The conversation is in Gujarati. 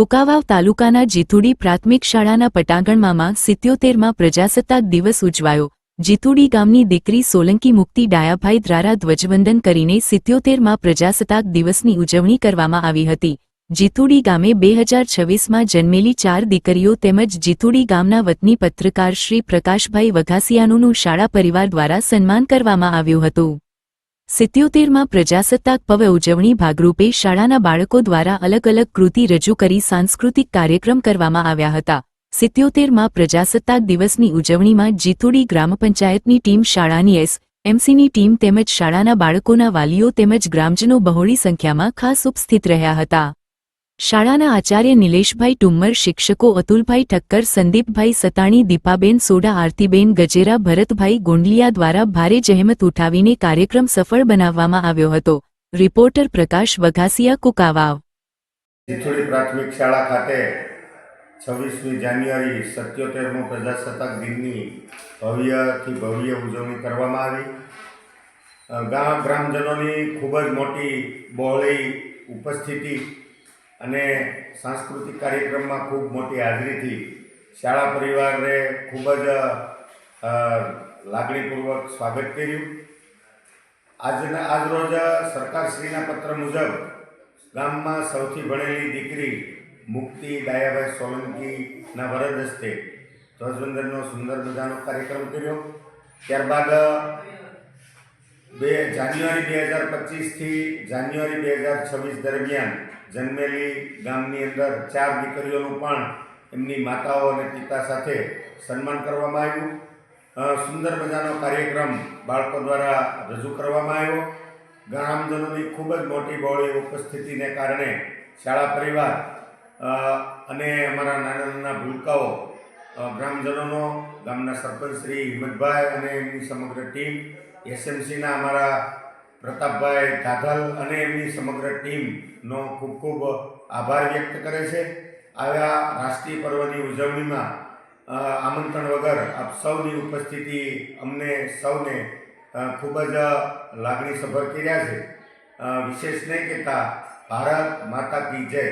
કુકાવાવ તાલુકાના જીથુડી પ્રાથમિક શાળાના પટાંગણમાં સિત્યોતેરમાં પ્રજાસત્તાક દિવસ ઉજવાયો. જીથુડી ગામની દીકરી સોલંકી મુક્તિ ડાયાભાઈ દ્વારા ધ્વજવંદન કરીને સિત્યોતેરમાં પ્રજાસત્તાક દિવસની ઉજવણી કરવામાં આવી હતી. જીથુડી ગામે બે હજાર છવ્વીસમાં જન્મેલી ચાર દીકરીઓ તેમજ જીથુડી ગામના વતની પત્રકાર શ્રી પ્રકાશભાઈ વઘાસિયાનુનું શાળા પરિવાર દ્વારા સન્માન કરવામાં આવ્યું હતું. સિત્યોતેરમાં પ્રજાસત્તાક પર્વ ઉજવણી ભાગરૂપે શાળાના બાળકો દ્વારા અલગ અલગ કૃતિ રજૂ કરી સાંસ્કૃતિક કાર્યક્રમ કરવામાં આવ્યા હતા. સિત્યોતેરમાં પ્રજાસત્તાક દિવસની ઉજવણીમાં જીતુડી ગ્રામ પંચાયતની ટીમ શાળાની એસ, એમસીની ટીમ તેમજ શાળાના બાળકોના વાલીઓ તેમજ ગ્રામજનો બહોળી સંખ્યામાં ખાસ ઉપસ્થિત રહ્યા હતા. શાળાના આચાર્ય નિલેશભાઈ ટુમ્મર, શિક્ષકો અતુલભાઈ ઠક્કર, સંદીપભાઈ સતાણી, દીપાબેન સોડા, આરતીબેન ગજેરા, ભરતભાઈ ગોંડલિયા દ્વારા ભારે જહેમત ઉઠાવીને કાર્યક્રમ સફળ બનાવવામાં આવ્યો હતો. રિપોર્ટર પ્રકાશ વઘાસિયા, કુકાવાવ. ચિચોડી પ્રાથમિક શાળા ખાતે છવ્વીસમી જાન્યુઆરી સત્યોતેરમો પ્રજાસત્તાક દિનની ભવ્યથી ભવ્ય ઉજવણી કરવામાં આવી. ગામ ગ્રામજનોની ખૂબ જ મોટી બહોળી ઉપસ્થિતિ અને સાંસ્કૃતિક કાર્યક્રમમાં ખૂબ મોટી હાજરીથી શાળા પરિવારે ખૂબ જ લાગણીપૂર્વક સ્વાગત કર્યું. આજના આજરોજ સરકારશ્રીના પત્ર મુજબ ગામમાં સૌથી ભણેલી દીકરી મુક્તિ ડાયાભાઈ સોલંકીના વરદ હસ્તે ધ્વજવંદનનો સુંદર મજાનો કાર્યક્રમ કર્યો. ત્યારબાદ બે જાન્યુઆરી બે હજાર પચીસથી જાન્યુઆરી બે હજાર છવ્વીસ દરમિયાન જન્મેલી ગામની અંદર ચાર દીકરીઓનું પણ એમની માતાઓ અને પિતા સાથે સન્માન કરવામાં આવ્યું. સુંદર મજાનો કાર્યક્રમ બાળકો દ્વારા રજૂ કરવામાં આવ્યો. ગ્રામજનોની ખૂબ જ મોટી બહોળી ઉપસ્થિતિને કારણે શાળા પરિવાર અને અમારા નાના નાના ભૂલકાઓ ગ્રામજનોનો, ગામના સરપંચ શ્રી હિંમતભાઈ અને એમની સમગ્ર ટીમ એસએમસીના અમારા પ્રતાપભાઈ ધાધલ અને એમની સમગ્ર ટીમનો ખૂબ ખૂબ આભાર વ્યક્ત કરે છે. આવ્યા રાષ્ટ્રીય પર્વની ઉજવણીમાં આમંત્રણ વગર આપ સૌની ઉપસ્થિતિ અમને સૌને ખૂબ જ લાગણીસભર કર્યા છે. વિશેષ નહીં કહેતા, ભારત માતા કી જય.